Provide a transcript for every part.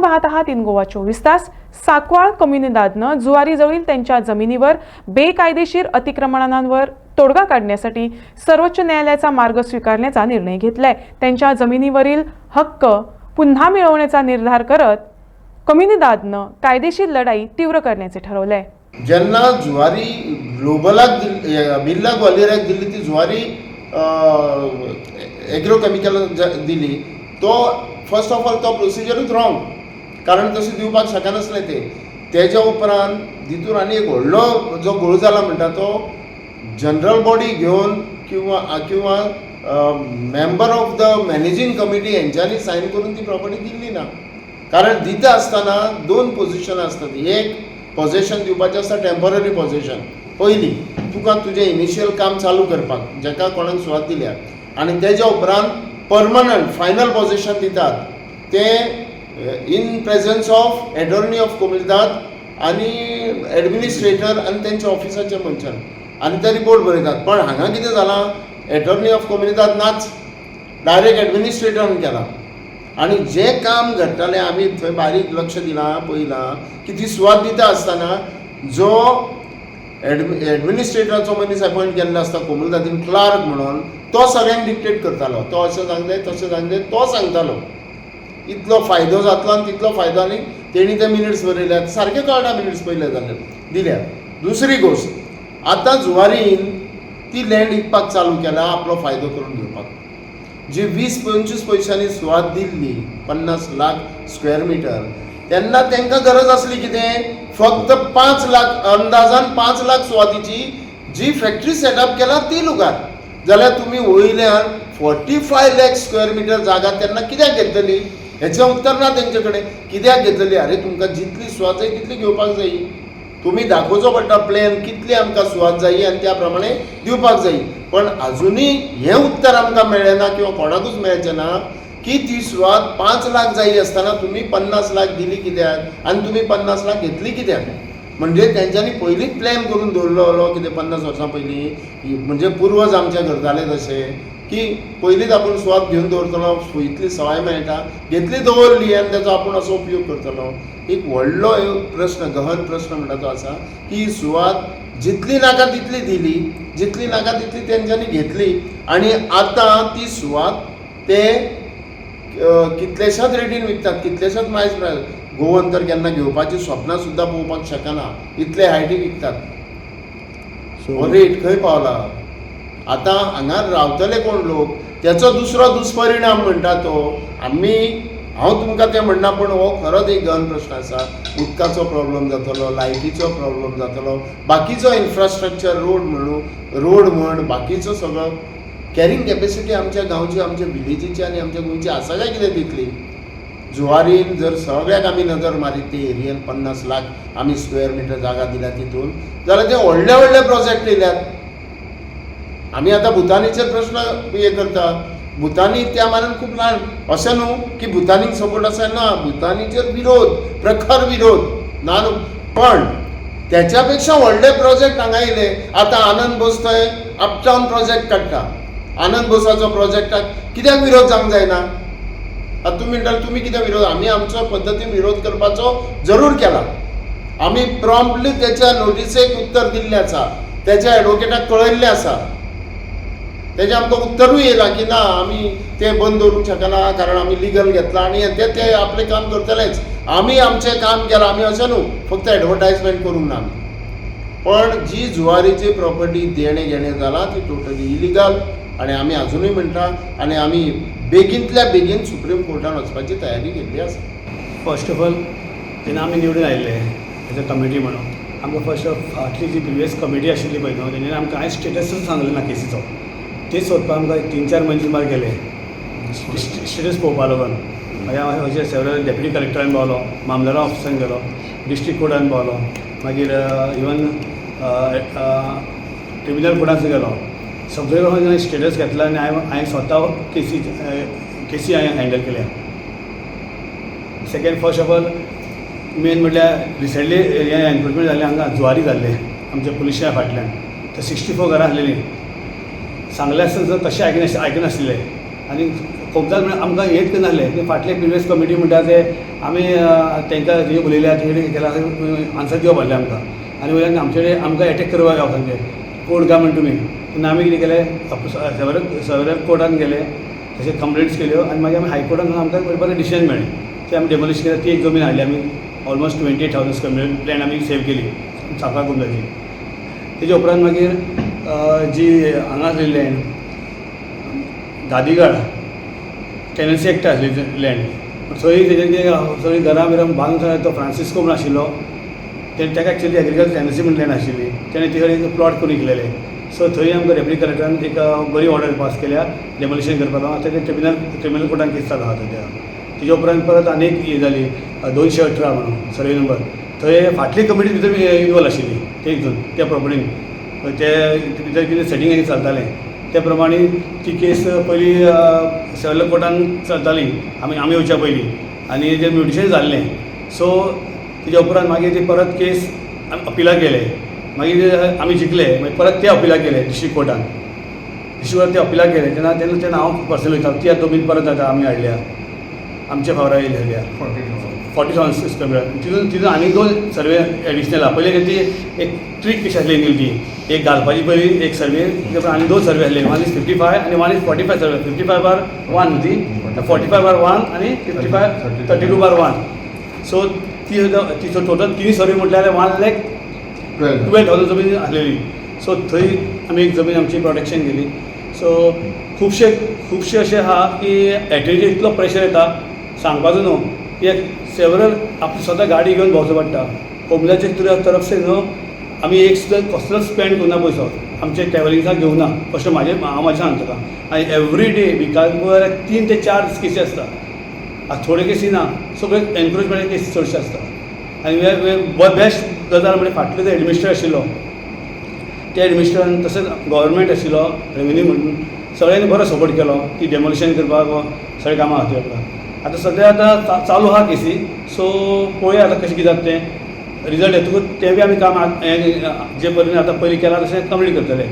आपण पाहत आहात इन गोवा चोवीस तास. साकवाळ कम्युनिदादनं जुवारीजवळील त्यांच्या जमिनीवर बेकायदेशीर अतिक्रमणांवर तोडगा काढण्यासाठी सर्वोच्च न्यायालयाचा मार्ग स्वीकारण्याचा निर्णय घेतलाय. त्यांच्या जमिनीवरील हक्क पुन्हा मिळवण्याचा निर्धार करत कम्युनिदादनं कायदेशीर लढाई तीव्र करण्याचे ठरवलंय. ज्यांना जुवारी ग्लोबलाक दिल्ली बिर्ला ग्वालियराक दिली ती जुवारी एग्रो केमिकल दिली तो फर्स्ट ऑफ ऑल तो प्रोसिजरूच रॉंग कारण तशें दिवपाक शकनासलें तें. तेज्या उपरांत तितून आनी एक व्हडलो जो घोळ जाला म्हणटा तो जनरल बॉडी घेवन किंवा किंवा member of the managing committee हेंच्यांनी sign करून ती प्रॉपर्टी दिल्ली ना. कारण दिता आसतना दोन पोजिशनां आसतात एक पोजेशन दिवपाचें आसता टेंपररी पोजेशन पयलीं तुका तुजें इनिशियल काम चालू करपाक जाका कोणाक सुवात दिल्या. आनी तेज्या उपरांत परमनंट फायनल पोजेशन दितात. ते in presence of attorney of कोमिलदाद आनी एडमिनिस्ट्रेटर आनी तेंच्या ऑफिसाच्या मनशान आनी ते रिपोर्ट बरयतात पण हांगा कितें जालां एटॉर्नी ऑफ कोमिलदाद नाच डायरेक्ट एडमिनिस्ट्रेटरान केला. आनी जें काम घडटालें आमी थंय बारीक लक्ष दिलां पळयलां की ती सुवात दिता आसतना जो एडमि एडमिनिस्ट्रेटराचो मनीस अपॉयंट केल्लो आसता कोमुलदादीन क्लार्क म्हणून तो सगळ्यांक डिक्टेट करतालो. तो अशें सांगले जाय तशें जावंक जाय तो सांगतालो. इतलो फायदो जातलो आनी तितलो फायदो आनी तेणी ते मिनिट्स बरयल्यात सारके कळना मिनिट्स पयले जाल्यार. दिल्यात दुसरी गोश्ट आतां जुवारीन ती लँड विकपाक चालू केला आपलो फायदो करून घेवपाक. जी वीस पंचवीस पयशांनी सुवात दिल्ली पन्नास लाख स्क्वेअर मिटर तेन्ना तांकां गरज आसली कितें फक्त पांच लाख अंदाजान पांच लाख सुवातीची जी फॅक्टरी सेटअप केला ती लुगार जाल्यार तुमी वयल्यान forty five lakh square metre जागा तेन्ना कित्याक घेतली? हेचें उत्तर ना तेंचे कडेन कित्याक घेतली अरे तुमकां जितली सुवात जाय तितली घेवपाक जायी तुमी दाखोवचो पडटा प्लॅन कितली आमकां सुवात जायी आनी त्या प्रमाणे दिवपाक जायी पण आजुनूय हें उत्तर आमकां मेळ्ळें ना किंवा कोणाकूच मेळचें ना की ती सुवात पांच लाख जायी आसतना तुमी पन्नास लाख दिली कित्याक आनी तुमी पन्नास लाख घेतली कित्याक म्हणजे तेंच्यांनी पयलींच प्लॅन करून दवरलो कितें पन्नास वर्सां पयलीं म्हणजे पुर्वज आमचे करताले तशें की पयलींच आपूण सुवात घेवन दवरतलो इतली सवाय मेळटा घेतली दवरली आनी तेचो आपूण असो उपयोग करतलो एक व्हडलो एक प्रश्न गहन प्रश्न म्हणटा तो आसा की सुवात जितली नाका तितली दिली जितली नाका तितली तेंच्यांनी घेतली. आनी आतां ती सुवात ते कितलेशाच रेटीन विकतात कितलेशाच मायज गोवन तर केन्ना घेवपाची स्वप्नां सुद्दां पळोवपाक शकना. इतले हायटीक विकतात. रेट खंय पावला. आतां हांगा रावतले कोण लोक तेचो दुसरो दुश्परिणाम म्हणटा तो आमी हांव तुमकां तें म्हणना पूण हो खरोच एक गहन प्रश्न आसा उदकाचो प्रॉब्लम जातलो लायटीचो प्रॉब्लम जातलो बाकीचो इन्फ्रास्ट्रक्चर रोड म्हणू रोड म्हण बाकीचो सगळो कॅरींग कॅपेसिटी आमच्या गांवची आमच्या विलेजीची आनी आमच्या गोंयची आसा काय कितें तितली जुवारीन जर सगळ्याक आमी नजर मारीत ते एरियन पन्नास लाख आमी स्क्वेअर मिटर जागा दिल्या तितून जाल्यार ते व्हडले व्हडले प्रोजेक्ट येयल्यात आमी आतां भुतानीचेर प्रश्न हे करता भुतानी त्या मानान खूब ल्हान. अशें न्हू की भुतानीक सपोर्ट आसा ना भुतानीचेर विरोध प्रखर विरोध. ना न्हू पण त्याच्या पेक्षा व्हडले प्रोजेक्ट हांगा येयले आतां आनंद बोस थंय अपटावन प्रोजेक्ट काडटा आनंद बोसाचो प्रोजेक्टाक कित्याक विरोध जावंक जायना? आतां तुमी म्हणटा तुमी कित्याक विरोध? आमी आमचो पद्दतीन विरोध करपाचो जरूर केला. आमी प्रॉम्प्टली त्याच्या नोटिसेक उत्तर दिल्लें आसा त्याच्या एडवोकेटाक कळयल्लें आसा. तेजें आमकां उत्तरूय येयलां की ना आमी तें बंद दवरूंक शकना कारण आमी लिगल घेतला आनी ते ते आपलें काम करतलेच. आमी आमचें काम केलां आमी अशें न्हू फक्त एडवर्टायजमेंट करूंक ना आमी पण जी जुवारीची प्रॉपर्टी देणे घेणे जाला ती टोटली इलिगल आनी आमी आजुनूय म्हणटा आनी आमी बेगींतल्या बेगीन सुप्रीम कोर्टान वचपाची तयारी केल्ली आसा फर्स्ट ऑफ ऑल जेन्ना आमी निवडून आयिल्ले एज अ कमिटी म्हणून. आमकां फर्स्ट ऑफ फाटली जी प्रिवियस कमिटी आशिल्ली पळय न्हू तेणें आमकां कांय स्टेटसच सांगलें ना केसीचो. तेच सोदपाक आमकां एक तीन चार मनीस मार गेले. स्टेटस पळोवपा लागून मागीर हांव अशें सेवरल डेप्युटी कलेक्टरान पावलो मामलेरा ऑफिसान गेलो डिस्ट्रीक्ट कोर्टान पावलो. मागीर इवन ट्रिब्युनल कोर्टान गेलो. सगळे हांवें स्टेटस घेतला आनी हांवें हांवें स्वता केसी केसी हांवें हँडल केल्या. Second first of all main म्हटल्यार रिसेंटली हें एनक्रोचमेंट जाल्लें हांगा जुवारी जाल्ले आमच्या पुलिशा फाटल्यान. तर सिक्स्टी फोर घरां आसलेलीं. सांगलें आसतना तशें आयकना आयकनासलें आनी खूब म्हणल्यार आमकां हेंच करनासले ते फाटले प्रिवियस कमिटी म्हणटा ते आमी अं, तांकां उलयल्या तेणे कितें केलां आन्सर दिवप आहले आमकां आनी वयल्यान आमचे कडेन आमकां एटॅक करपाक गावता ते कोर्ट काय म्हण तुमी तेन्ना आमी कितें केलें? सेवरल सेवरल कोर्टान गेले. तशें कंप्लेंट्स केल्यो आनी मागीर आमी हायकोर्टान आमकां बरें बरें डिसिजन मेळ्ळें ते आमी डेमोलिश केलें. ती एक जमीन हाडली आमी almost twenty eight thousand square metre plan आमी सेव केली. साखर कुंडाची तेजे उपरांत मागीर जी हांगा आसली लँड गादीगाड टेनन्सी एक्ट आसली लँड थंय तेजे कितें थंय घरां बिरां बांदून थंय तो फ्रांसिस्को म्हूण आशिल्लो ते ताका एक्चुली एग्रीकल्चर टेनन्सी म्हण लँड आशिल्ली तेणें तिकडे एक प्लॉट करून विकलेले. सो थंय आमकां डेप्युटी कलेक्टरान एक बरी ऑर्डर पास केल्या डेमोलिशन करपाक. आतां ते ट्रिब्युनल ट्रिब्युनल कोर्टान केस चालू आहा सद्या तेजे उपरांत परत आनीक हें जाली दोनशे अठरा म्हणून सर्वे नंबर थंय फाटली कमिटी भितर इन्वॉल्व आशिल्ली ते हितून त्या प्रॉपर्टीन ते भितर कितें सेटिंग चलतालें. त्या प्रमाणे ती केस पयलीं सेवरल कोर्टान चलताली. आमी आमी येवच्या पयलीं आनी तें म्युटिशन जाल्लें सो तेज्या उपरांत मागीर ती परत केस अपिलाक गेले मागीर आमी जिखले मागीर परत ते अपिलाक गेले डिस्ट्रीक्ट कोर्टान डिस्ट्रीक्ट कोर्टान ते अपिलाक गेले तेन्ना तेन्ना तेन्ना हांव पर्सनल वयता ती आतां जमीन परत आतां आमी हाडल्या आमच्या फावरा येयली हाडल्या फॉर्टी थावजंड स्क्वेअर मिटर तितून तितून आनी दोन सर्वे एडिशनल आहा पयली ती एक ट्रीक कशी आसली ती एक घालपाची पयली एक सर्वे आनी दोन सर्वे आसले वन इज फिफ्टी फाय आनी one is forty five survey fifty five bar one ती फोर्टी फाय बार वन आनी fifty five thirty two bar one so ती तिचो टोटल तिनी सर्वे म्हटल्यार वन लॅक टुवेल थावजंड जमीन आसलेली सो थंय आमी एक जमीन आमची प्रोटेक्शन केली. सो खुबशे खुबशे अशे आहा की एटरीचेर इतलो प्रेशर येता. सांगपाचो न्हू एक सेवरल आपली स्वता गाडी घेवन भोंवचो पडटा होमल्याचे तरफ से न्हू आमी एक सुद्दां कसलोच स्पेंड करना पयसो आमचे ट्रॅव्हलिंगसाक घेवना अशें म्हाजें हांव म्हाजें सांगता तुका आनी एवरी डे विकाक तीन ते चार केसी आसता आतां थोडे केसी ना सगळे एनक्रोचमेंट केसी चडशे आसता आनी बेस्ट गजाल म्हणजे फाटलो जो एडमिनिस्ट्रेटर आशिल्लो त्या एडमिनिस्ट्रेटरान तशेंच गव्हर्मेंट आशिल्लो रेव्हेन्यू म्हणून. सगळ्यांनी बरो सपोर्ट केलो. ती डेमोलिशन करपाक वा सगळें कामां हाती आपल्याक आतां सद्या आतां चालू आहा केसी सो पळोवया आतां कशें कितें जाता. तें रिजल्ट येतकूच तें बी आमी काम हें जे परीन आतां पयलीं केलां तशें कंप्लीट करतले.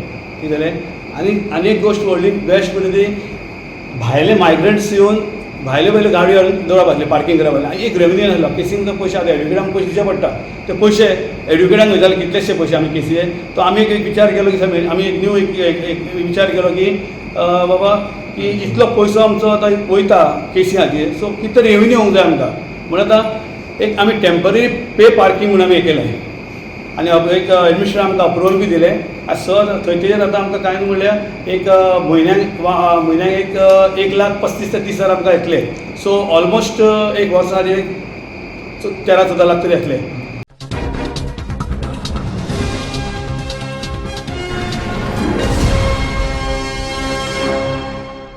कितें जालें आनी आनी एक गोश्ट व्हडली बेस्ट म्हणजे ती भायले मायग्रंट्स येवन भायल्यो भायल्यो गाडयो हाडून दवरप आसले पार्किंग करप आसलें आनी एक रेव्हेन्यू आसलो केसीन तो पयशे आतां एडुकेटांक पयशे दिवचे पडटा ते पयशे एडुकेटांक वयताले कितलेशे पयशे आमी केसीचे. तो आमी एक विचार केलो की आमी एक न्यू एक विचार केलो की बाबा की इतलो पयसो आमचो आतां वयता केसी सो कितें तरी रेवन्यू येवंक जाय आमकां म्हण आतां एक आमी टेंपररी पे पार्किंग म्हणून आमी हें केलें आनी एक एडमिशन आमकां अप्रुवल बी दिलें आनी सर थंयचेर आतां आमकां कांय म्हणल्यार एक म्हयन्याक वा म्हयन्याक एक एक लाख पस्तीस ते तीस हजार आमकां येतले. सो ऑलमोस्ट एक वर्सा एक तेरा चवदा लाख तरी येतले.